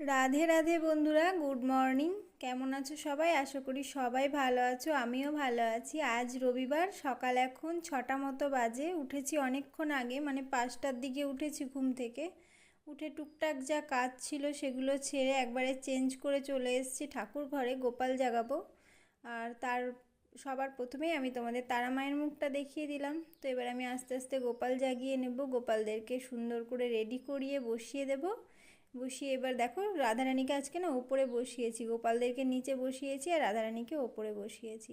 রাধে রাধে বন্ধুরা, good morning. কেমন আছো সবাই? আশা করি সবাই ভালো আছো, আমিও ভালো আছি। আজ রবিবার, সকাল এখন ছটা মতো বাজে। উঠেছি অনেকক্ষণ আগে মানে পাঁচটার দিকে উঠেছি ঘুম থেকে। উঠে টুকটাক যা কাজ ছিল সেগুলো ছেড়ে একবারে চেঞ্জ করে চলে এসেছি ঠাকুর ঘরে, গোপাল জাগাবো। আর তার, সবার প্রথমেই আমি তোমাদের তারা মায়ের মুখটা দেখিয়ে দিলাম। তো এবার আমি আস্তে আস্তে গোপাল জাগিয়ে নেব। গোপালদেরকে সুন্দর করে রেডি করিয়ে বসিয়ে দেবো। বসিয়ে এবার দেখো, রাধারানীকে আজকে না ওপরে বসিয়েছি, গোপালদেরকে নিচে বসিয়েছি আর রাধারানীকে ওপরে বসিয়েছি।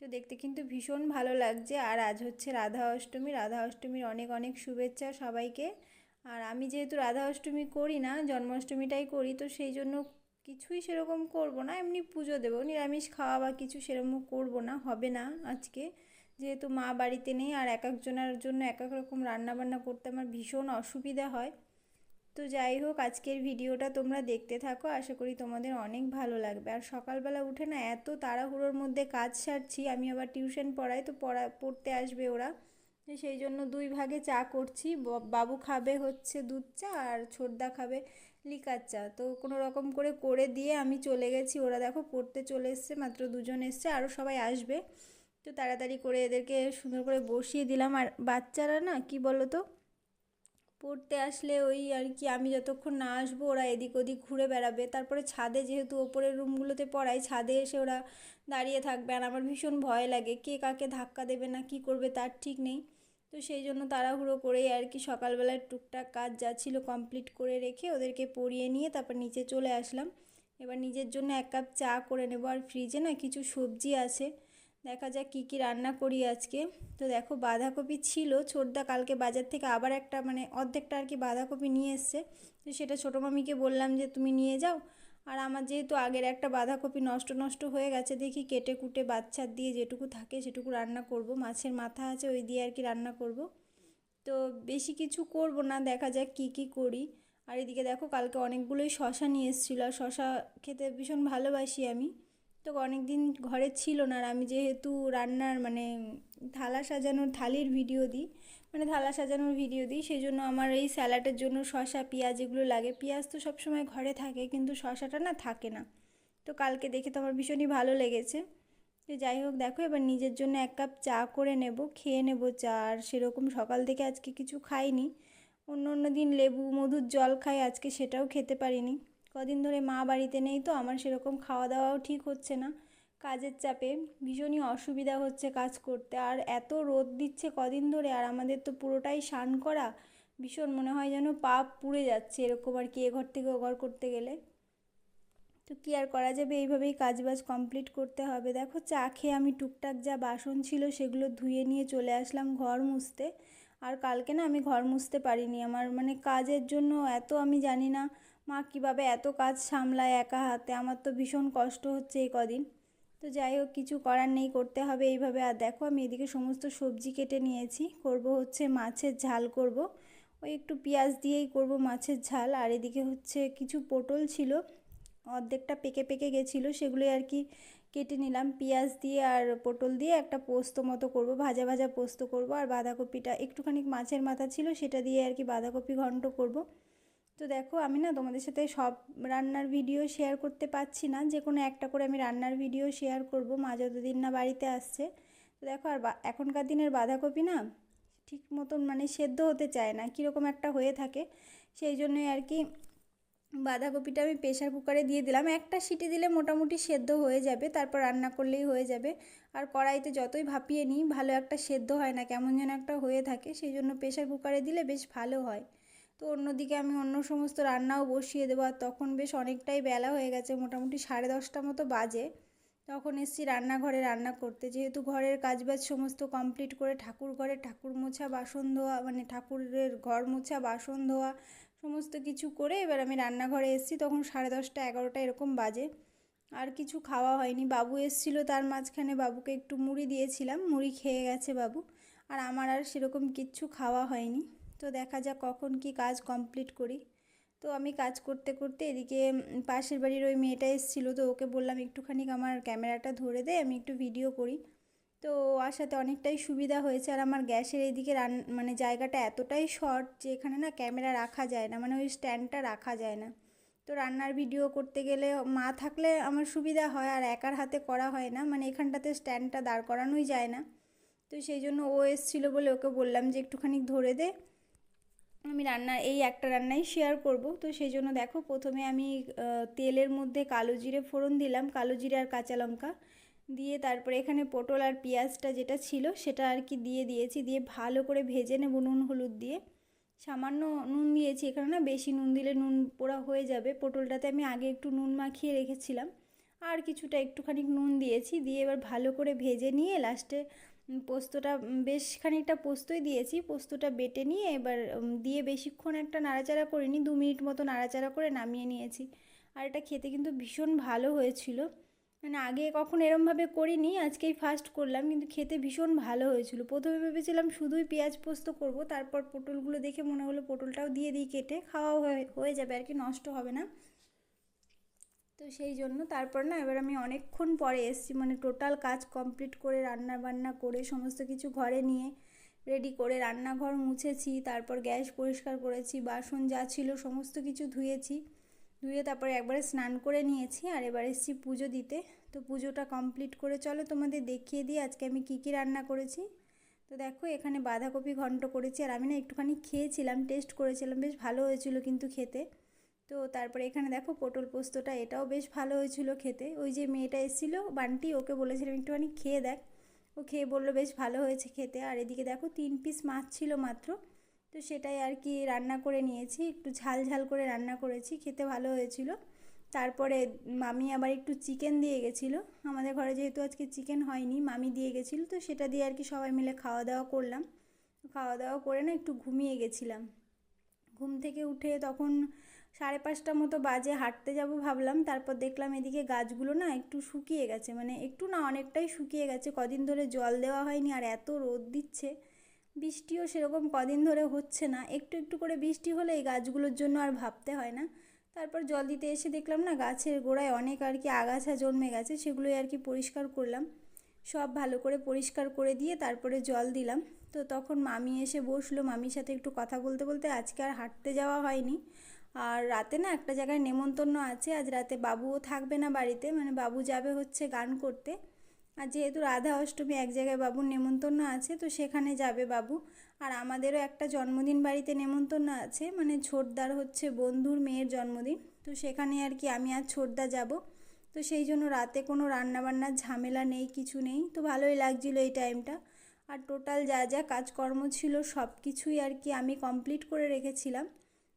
তো দেখতে কিন্তু ভীষণ ভালো লাগছে। আর আজ হচ্ছে রাধা অষ্টমী। রাধা অষ্টমীর অনেক অনেক শুভেচ্ছা সবাইকে। আর আমি যেহেতু রাধা অষ্টমী করি না, জন্মাষ্টমীটাই করি, তো সেই জন্য কিছুই সেরকম করব না। এমনি পুজো দেবো, নিরামিষ খাওয়া বা কিছু সেরকম করব না, হবে না আজকে। যেহেতু মা বাড়িতে নেই আর এক একজনের জন্য এক এক রকম রান্নাবান্না করতে আমার ভীষণ অসুবিধা হয়। তো যাই হোক, আজকের ভিডিওটা তোমরা দেখতে থাকো। আশা করি তোমাদের অনেক ভালো লাগবে। আর সকালবেলা উঠে না এত তাড়াহুড়োর মধ্যে কাজ সারছি, আমি আবার টিউশন পড়াই, তো পড়া, পড়তে আসবে ওরা। সেই জন্য দুই ভাগে চা করছি। বাবু খাবে হচ্ছে দুধ চা আর ছোটদা খাবে লিকার চা। তো কোনো রকম করে করে দিয়ে আমি চলে গেছি। ওরা দেখো পড়তে চলে এসছে, মাত্র দুজন এসছে আরও সবাই আসবে। তো তাড়াতাড়ি করে এদেরকে সুন্দর করে বসিয়ে দিলাম। আর বাচ্চারা না, কি বলো তো পড়তে আসলে ওই আর কি, আমি যতক্ষণ না আসব ওরা এদিক ওদিক ঘুরে বেড়াবে। তারপরে ছাদে যেহেতু ওপরের রুমগুলোতে পড়াই ছাদে এসে ওরা দাঁড়িয়ে থাকবে আর আমার ভীষণ ভয় লাগে কে কাকে ধাক্কা দেবে না কি করবে তার ঠিক নেই। তো সেই জন্য তাড়াহুড়ো করেই আর কি সকালবেলায় টুকটাক কাজ যা ছিল কমপ্লিট করে রেখে ওদেরকে পড়িয়ে নিয়ে তারপর নিচে চলে আসলাম। এবার নিজের জন্য এক কাপ চা করে নেব। আর ফ্রিজে না কিছু সবজি আছে। দেখা যাক কী কী রান্না করি আজকে। তো দেখো, বাঁধাকপি ছিল, ছোটদা কালকে বাজার থেকে আবার একটা মানে অর্ধেকটা আর কি বাঁধাকপি নিয়ে এসছে। তো সেটা ছোটো মামিকে বললাম যে, তুমি নিয়ে যাও। আর আমার যেহেতু আগের একটা বাঁধাকপি নষ্ট নষ্ট হয়ে গেছে, দেখি কেটে কুটে বাচ্চার দিয়ে যেটুকু থাকে সেটুকু রান্না করব। মাছের মাথা আছে, ওই দিয়ে আর কি রান্না করব। তো বেশি কিছু করব না, দেখা যাক কি কি করি। আর এদিকে দেখো, কালকে অনেকগুলোই শশা নিয়ে এসেছিল, আর শশা খেতে ভীষণ ভালোবাসি আমি। তো অনেক দিন ঘরে ছিল না আর আমি যেহেতু রান্নার মানে থালা সাজানোর থালির ভিডিও দিই মানে থালা সাজানোর ভিডিও দিই সেই জন্য আমার এই স্যালাডের জন্য শশা পেঁয়াজ এগুলো লাগে। পেঁয়াজ তো সবসময় ঘরে থাকে, কিন্তু শশাটা না থাকে না। তো কালকে দেখে তো আমার ভীষণই ভালো লেগেছে। তো যাই হোক, দেখো এবার নিজের জন্য এক কাপ চা করে নেব, খেয়ে নেব চা। আর সেরকম সকাল থেকে আজকে কিছু খাইনি। অন্য অন্য দিন লেবু, মধুর জল খাই, আজকে সেটাও খেতে পারিনি। কদিন ধরে মা বাড়িতে নেই তো, আমার সেরকম খাওয়া দাওয়াও ঠিক হচ্ছে না। কাজের চাপে ভীষণই অসুবিধা হচ্ছে কাজ করতে। আর এত রোদ দিচ্ছে কদিন ধরে, আর আমাদের তো পুরোটাই স্নান করা। ভীষণ মনে হয় যেন পা পুড়ে যাচ্ছে এরকম আর কি এ ঘর থেকে ও ঘর করতে গেলে। তো কী আর করা যাবে? এইভাবেই কাজ বাজ কমপ্লিট করতে হবে। দেখো চা খেয়ে আমি টুকটাক যা বাসন ছিল সেগুলো ধুয়ে নিয়ে চলে আসলাম ঘর মুছতে। আর কালকে না আমি ঘর মুছতে পারিনি। আমার মানে কাজের জন্য এত আমি জানি না মা কীভাবে এত কাজ সামলায় একা হাতে? আমার তো ভীষণ কষ্ট হচ্ছে এই কদিন। তো যাই হোক, কিছু করার নেই, করতে হবে এইভাবে। আর দেখো, আমি এদিকে সমস্ত সবজি কেটে নিয়েছি। করব হচ্ছে মাছের ঝাল করব। ওই একটু পেঁয়াজ দিয়েই করব মাছের ঝাল। আর এদিকে হচ্ছে কিছু পটল ছিল। অর্ধেকটা পেকে পেকে গেছিল, সেগুলোই আর কি কেটে নিলাম। পেঁয়াজ দিয়ে আর পটল দিয়ে একটা পোস্ত মতো করব, ভাজা ভাজা পোস্ত করব। আর বাঁধাকপিটা, একটুখানি মাছের মাথা ছিল, সেটা দিয়ে আর কি বাঁধাকপি ঘন্ট করব। তো দেখো, আমি না তোমাদের সাথে সব রান্নার ভিডিও শেয়ার করতে পারছি না। যে কোনো একটা করে আমি রান্নার ভিডিও শেয়ার করব। মা যতদিন না বাড়িতে আসছে। তো দেখো, আর এখনকার দিনের বাঁধাকপি না ঠিক মতন মানে সেদ্ধ হতে চায় না, কীরকম একটা হয়ে থাকে। সেই জন্যই আর কি বাঁধাকপিটা আমি প্রেশার কুকারে দিয়ে দিলাম। একটা সিটি দিলে মোটামুটি সেদ্ধ হয়ে যাবে, তারপর রান্না করলেই হয়ে যাবে। আর কড়াইতে যতই ভাপিয়ে নিই, ভালো একটা সেদ্ধ হয় না, কেমন যেন একটা হয়ে থাকে। সেই জন্য প্রেশার কুকারে দিলে বেশ ভালো হয়। তো অন্যদিকে আমি অন্য সমস্ত রান্নাও বসিয়ে দেবো। আর তখন বেশ অনেকটাই বেলা হয়ে গেছে, মোটামুটি সাড়ে দশটা মতো বাজে। তখন এসছি রান্নাঘরে রান্না করতে। যেহেতু ঘরের কাজবাজ সমস্ত কমপ্লিট করে ঠাকুর ঘরে ঠাকুর মোছা, বাসন ধোয়া মানে ঠাকুরের ঘর মোছা, বাসন ধোয়া সমস্ত কিছু করে এবার আমি রান্নাঘরে এসেছি। তখন সাড়ে দশটা এগারোটা এরকম বাজে। আর কিছু খাওয়া হয়নি। বাবু এসেছিল তার মাঝখানে, বাবুকে একটু মুড়ি দিয়েছিলাম। মুড়ি খেয়ে গেছে বাবু। আর আমার আর সেরকম কিচ্ছু খাওয়া হয়নি। তো দেখা যাক কখন কি কাজ কমপ্লিট করি। তো আমি কাজ করতে করতে এদিকে পাশের বাড়ির ওই মেয়েটা এসেছিল, তো ওকে বললাম একটুখানি আমার ক্যামেরাটা ধরে দে, আমি একটু ভিডিও করি। তো আর সাথে অনেকটাই সুবিধা হয়েছে, আর আমার গ্যাসের এইদিকে রান মানে জায়গাটা এতটাই শর্ট যে এখানে না ক্যামেরা রাখা যায় না মানে ওই স্ট্যান্ডটা রাখা যায় না। তো রান্নার ভিডিও করতে গেলে মা থাকলে আমার সুবিধা হয়, আর একার হাতে করা হয় না মানে এখানটাতে স্ট্যান্ডটা দাঁড় করানোই যায় না। তো সেই জন্য ও এসেছিল বলে ওকে বললাম যে একটুখানি ধরে দে আমি রান্না, এই একটা রান্নাই শেয়ার করব। তো সেই জন্য দেখো, প্রথমে আমি তেলের মধ্যে কালো জিরে ফোড়ন দিলাম, কালো জিরে আর কাঁচা লঙ্কা। দিয়ে তারপরে এখানে পটল আর পেঁয়াজটা যেটা ছিল, সেটা আর কি দিয়ে দিয়েছি। দিয়ে ভালো করে ভেজে নেব নুন, হলুদ দিয়ে। সামান্য নুন দিয়েছি এখানে না, বেশি নুন দিলে নুন পোড়া হয়ে যাবে। পটলটাতে আমি আগে একটু নুন মাখিয়ে রেখেছিলাম। আর কিছুটা একটুখানি নুন দিয়েছি। দিয়ে এবার ভালো করে ভেজে নিয়ে লাস্টে পোস্তটা বেশ খানিকটা পোস্তই দিয়েছি। পোস্তটা বেটে নিয়ে এবার দিয়ে বেশিক্ষণ একটা নাড়াচাড়া করিনি দু মিনিট মতো নাড়াচাড়া করে নামিয়ে নিয়েছি। আর এটা খেতে কিন্তু ভীষণ ভালো হয়েছিল। মানে আগে কখন এরমভাবে করিনি, আজকেই ফার্স্ট করলাম। কিন্তু খেতে ভীষণ ভালো হয়েছিল। প্রথমে ভেবেছিলাম শুধুই পেঁয়াজ পোস্ত করব, তারপর পটলগুলো দেখে মনে হলো পটলটাও দিয়ে দিই কেটে। খাওয়া হয়ে হয়ে যাবে আর কি, নষ্ট হবে না। তো সেই জন্য তারপর না এবার আমি অনেকক্ষণ পরে এসছি মানে টোটাল কাজ কমপ্লিট করে রান্না বান্না করে সমস্ত কিছু ঘরে নিয়ে রেডি করে রান্নাঘর মুছেছি, তারপর গ্যাস পরিষ্কার করেছি, বাসন যা ছিল সমস্ত কিছু ধুয়েছি, ধুয়ে তারপরে একবারে স্নান করে নিয়েছি আর এবার এসেছি পুজো দিতে। তো পুজোটা কমপ্লিট করে চলো তোমাদের দেখিয়ে দিই আজকে আমি কী কী রান্না করেছি। তো দেখো এখানে বাঁধাকপি ঘন্ট করেছি আর আমি না একটুখানি খেয়েছিলাম টেস্ট করেছিলাম, বেশ ভালো হয়েছিল কিন্তু খেতে। তো তারপরে এখানে দেখো পটল পোস্তটা, এটাও বেশ ভালো হয়েছিল খেতে। ওই যে মেয়েটা এসেছিল, বান্টি, ওকে বলেছিলাম একটুখানি খেয়ে দেখ। ও খেয়ে বলল, বেশ ভালো হয়েছে খেতে। আর এদিকে দেখো তিন পিস মাছ ছিল মাত্র। তো সেটাই আর কি রান্না করে নিয়েছি। একটু ঝাল ঝাল করে রান্না করেছি, খেতে ভালো হয়েছিল। তারপরে মামি আবার একটু চিকেন দিয়ে গেছিল। আমাদের ঘরে যেহেতু আজকে চিকেন হয়নি, মামি দিয়ে গেছিল, তো সেটা দিয়ে আর কি সবাই মিলে খাওয়া দাওয়া করলাম। খাওয়া দাওয়া করে না একটু ঘুমিয়ে গেছিলাম। ঘুম থেকে উঠে তখন সাড়ে পাঁচটা মতো বাজে, হাঁটতে যাব ভাবলাম, তারপর দেখলাম এদিকে গাছগুলো না একটু শুকিয়ে গেছে মানে একটু না অনেকটাই শুকিয়ে গেছে, কদিন ধরে জল দেওয়া হয়নি আর এত রোদ দিচ্ছে। বৃষ্টিও সেরকম কদিন ধরে হচ্ছে না, একটু একটু করে বৃষ্টি হলে এই গাছগুলোর জন্য আর ভাবতে হয় না। তারপর জল দিতে এসে দেখলাম না গাছের গোড়ায় অনেক আর কি আগাছা জন্মে গেছে, সেগুলোই আর কি পরিষ্কার করলাম। সব ভালো করে পরিষ্কার করে দিয়ে তারপরে জল দিলাম। তো তখন মামি এসে বসল, মামির সাথে একটু কথা বলতে বলতে, আজকে আর হাঁটতে যাওয়া হয়নি। আর রাতে না একটা জায়গায় নেমন্তন্ন আছে। আজ রাতে বাবুও থাকবে না বাড়িতে মানে বাবু যাবে হচ্ছে গান করতে। আর যেহেতু রাধা অষ্টমী এক জায়গায় বাবুর নেমন্তন্ন আছে, তো সেখানে যাবে বাবু। আর আমাদেরও একটা জন্মদিন বাড়িতে নেমন্তন্ন আছে মানে ছোটদার হচ্ছে বন্ধুর মেয়ের জন্মদিন। তো সেখানে আর কি আমি আর ছোটদা যাব। তো সেই জন্য রাতে কোনো রান্নাবান্নার ঝামেলা নেই, কিছু নেই। তো ভালোই লাগছিল এই টাইমটা। আর টোটাল যা যা কাজকর্ম ছিল সব কিছুই আর কি আমি কমপ্লিট করে রেখেছিলাম।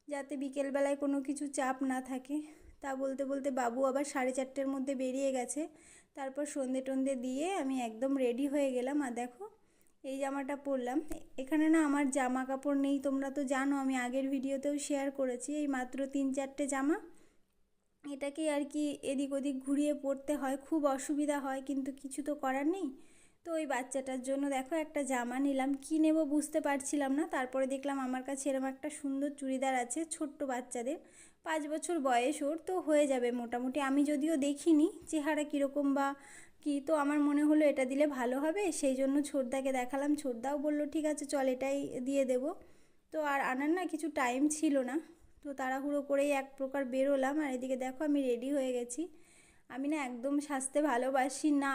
যাতে বিকেলবেলায় কোনো কিছু চাপ না থাকে। তা বলতে বলতে বাবু আবার সাড়ে চারটের মধ্যে বেরিয়ে গেছে। তারপর সন্ধে টন্ধে দিয়ে আমি একদম রেডি হয়ে গেলাম। আর দেখো, এই জামাটা পরলাম। এখানে না আমার জামা কাপড় নেই, তোমরা তো জানো, আমি আগের ভিডিওতেও শেয়ার করেছি। এই মাত্র তিন চারটে জামা। এটাকে আর কি এদিক ওদিক ঘুরিয়ে পরতে হয়, খুব অসুবিধা হয়, কিন্তু কিছু তো করার নেই। তো ওই বাচ্চাটার জন্য দেখো একটা জামা নিলাম। কী নেব বুঝতে পারছিলাম না। তারপরে দেখলাম আমার কাছে এরকম একটা সুন্দর চুড়িদার আছে, ছোট্ট বাচ্চাদের। পাঁচ বছর বয়স ওর, তো হয়ে যাবে মোটামুটি। আমি যদিও দেখিনি চেহারা কীরকম বা কি, তো আমার মনে হলো এটা দিলে ভালো হবে। সেই জন্য ছোটদাকে দেখালাম। ছোটদাও বলল, ঠিক আছে, চল এটাই দিয়ে দেব। তো আর আনার না কিছু টাইম ছিল না। তো তাড়াহুড়ো করেই এক প্রকার বেরোলাম। আর এদিকে দেখো আমি রেডি হয়ে গেছি। আমি না একদম সাজতে ভালোবাসি না।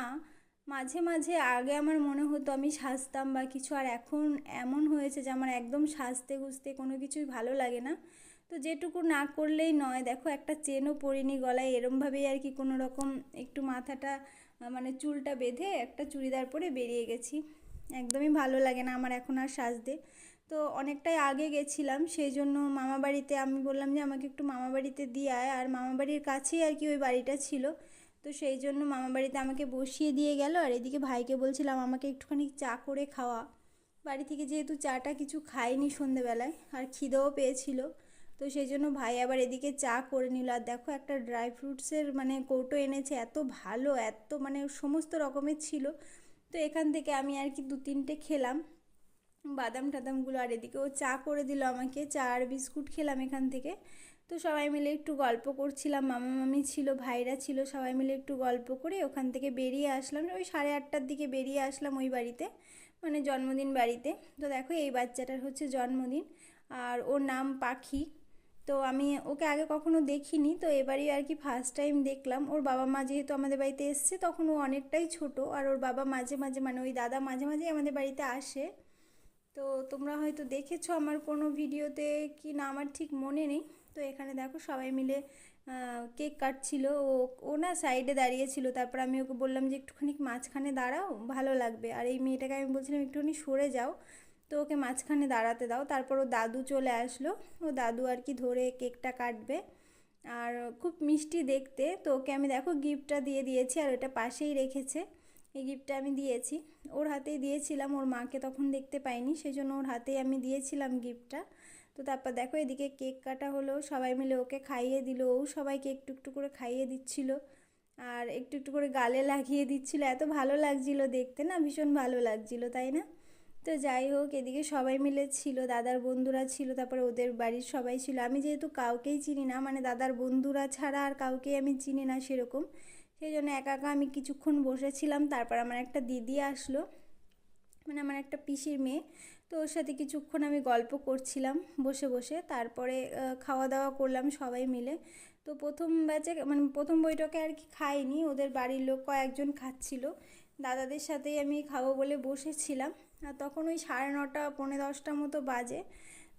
মাঝে মাঝে আগে আমার মনে হতো আমি সাজতাম বা কিছু, আর এখন এমন হয়েছে যে আমার একদম সাজতে গুজতে কোনো কিছুই ভালো লাগে না। তো যেটুকু না করলেই নয়। দেখো, একটা চেনও পরিনি গলায়, এরমভাবেই আর কি কোনো রকম একটু মাথাটা মানে চুলটা বেঁধে একটা চুড়িদার পরে বেরিয়ে গেছি। একদমই ভালো লাগে না আমার এখন আর সাজতে। তো অনেকটাই আগে গেছিলাম, সেই জন্য মামা বাড়িতে আমি বললাম যে আমাকে একটু মামা বাড়িতে দিয়ে আয়। আর মামা বাড়ির কাছেই আর কি ওই বাড়িটা ছিল। তো সেই জন্য মামা বাড়িতে আমাকে বসিয়ে দিয়ে গেল। আর এদিকে ভাইকে বলছিলাম, আমাকে একটুখানি চা করে খাওয়া। বাড়ি থেকে যেহেতু চাটা কিছু খাইনি সন্ধেবেলায়, আর খিদেও পেয়েছিল, তো সেই জন্য ভাই আবার এদিকে চা করে নিল। আর দেখো একটা ড্রাই ফ্রুটসের মানে কৌটো এনেছে, এত ভালো, এত মানে সমস্ত রকমের ছিল। তো এখান থেকে আমি আর কি দু তিনটে খেলাম বাদাম টাদামগুলো আর এদিকে ও চা করে দিল আমাকে, চা আর বিস্কুট খেলাম এখান থেকে। তো সবাই মিলে একটু গল্প করছিলাম, মামা মামি ছিল, ভাইরা ছিল, সবাই মিলে একটু গল্প করে ওখান থেকে বেরিয়ে আসলাম। ওই সাড়ে আটটার দিকে বেরিয়ে আসলাম ওই বাড়িতে মানে জন্মদিন বাড়িতে। তো দেখো এই বাচ্চাটার হচ্ছে জন্মদিন আর ওর নাম পাখি। তো আমি ওকে আগে কখনো দেখিনি, তো এবারই আর কি ফার্স্ট টাইম দেখলাম। ওর বাবা মা যেহেতু আমাদের বাড়িতে এসছে, তখন ও অনেকটাই ছোট আর ওর বাবা মাঝে মাঝে মানে ওই দাদা মাঝে মাঝেই আমাদের বাড়িতে আসে। তো তোমরা হয়তো দেখেছ আমার কোনো ভিডিওতে, কি না আমার ঠিক মনে নেই। তো এখানে দেখো সবাই মিলে কেক কাটছিল। ও ও না সাইডে দাঁড়িয়েছিল তারপর আমি ওকে বললাম যে, একটুখানি মাঝখানে দাঁড়াও, ভালো লাগবে। আর এই মেয়েটাকে আমি বলছিলাম, একটুখানি সরে যাও। তো ওকে মাঝখানে দাঁড়াতে দাও। তারপর ও দাদু চলে আসলো। ও দাদু আর কি ধরে কেকটা কাটবে। আর খুব মিষ্টি দেখতে। তো ওকে আমি দেখো গিফটটা দিয়ে দিয়েছি, আর ওটা পাশেই রেখেছে। এই গিফটটা আমি দিয়েছি। ওর হাতেই দিয়েছিলাম, ওর মাকে তখন দেখতে পাইনি। সেই জন্য ওর হাতেই আমি দিয়েছিলাম গিফটটা তো তারপর দেখো এদিকে কেক কাটা হলো, সবাই মিলে ওকে খাইয়ে দিল। ও সবাইকে একটু একটু করে খাইয়ে দিচ্ছিল আর একটু একটু করে গালে লাগিয়ে দিচ্ছিল। এত ভালো লাগছিল দেখতে না? ভীষণ ভালো লাগছিল, তাই না? তো যাই হোক, এদিকে সবাই মিলে ছিল, দাদার বন্ধুরা ছিল, তারপরে ওদের বাড়ির সবাই ছিল। আমি যেহেতু কাউকেই চিনি না মানে দাদার বন্ধুরা ছাড়া আর কাউকেই আমি চিনি না সেরকম। সেই জন্য একা একা আমি কিছুক্ষণ বসেছিলাম। তারপর আমার একটা দিদি আসলো। মানে আমার একটা পিসির মেয়ে, তো ওর সাথে কিছুক্ষণ আমি গল্প করছিলাম বসে বসে। তারপরে খাওয়া দাওয়া করলাম সবাই মিলে। তো প্রথম ব্যাচে মানে প্রথম বইটাকে আর কি খাইনি, ওদের বাড়ির লোক কয়েকজন খাচ্ছিল। দাদাদের সাথেই আমি খাব বলে বসেছিলাম। আর তখন ওই সাড়ে নটা, পৌনে দশটা মতো বাজে।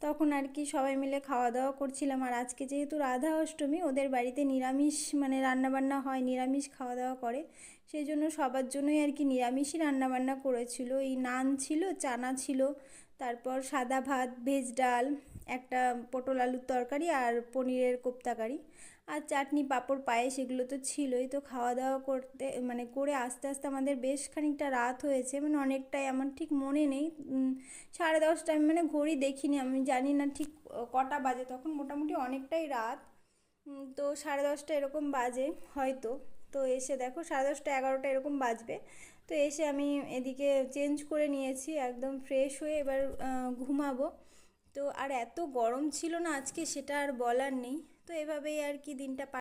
তখন আর কি সবাই মিলে খাওয়া দাওয়া করছিলাম। আর আজকে যেহেতু রাধা অষ্টমী, ওদের বাড়িতে নিরামিষ মানে রান্নাবান্না হয়, নিরামিষ খাওয়া দাওয়া করে। সেই জন্য সবার জন্যই আর কি নিরামিষই রান্নাবান্না করেছিল। এই নান ছিল, চানা ছিল, তারপর সাদা ভাত, ভেজ ডাল, একটা পটল আলুর তরকারি আর পনিরের কোপ্তাকারি। আর চাটনি, পাঁপড়, পায়েস এগুলো তো ছিলই। তো খাওয়া দাওয়া করতে মানে করে আস্তে আস্তে আমাদের বেশ খানিকটা রাত হয়েছে। মানে অনেকটাই আমার ঠিক মনে নেই। সাড়ে দশটা, আমি মানে ঘড়ি দেখিনি। আমি জানি না ঠিক কটা বাজে, তখন মোটামুটি অনেকটাই রাত। তো সাড়ে দশটা এরকম বাজে হয়তো। তো এসে দেখো, সাড়ে দশটা এগারোটা এরকম বাজবে। তো এসে আমি এদিকে চেঞ্জ করে নিয়েছি, একদম ফ্রেশ হয়ে এবার ঘুমাবো। তো আর এত গরম ছিল না আজকে, সেটা আর বলার নেই। তো এভাবেই আর কি দিনটা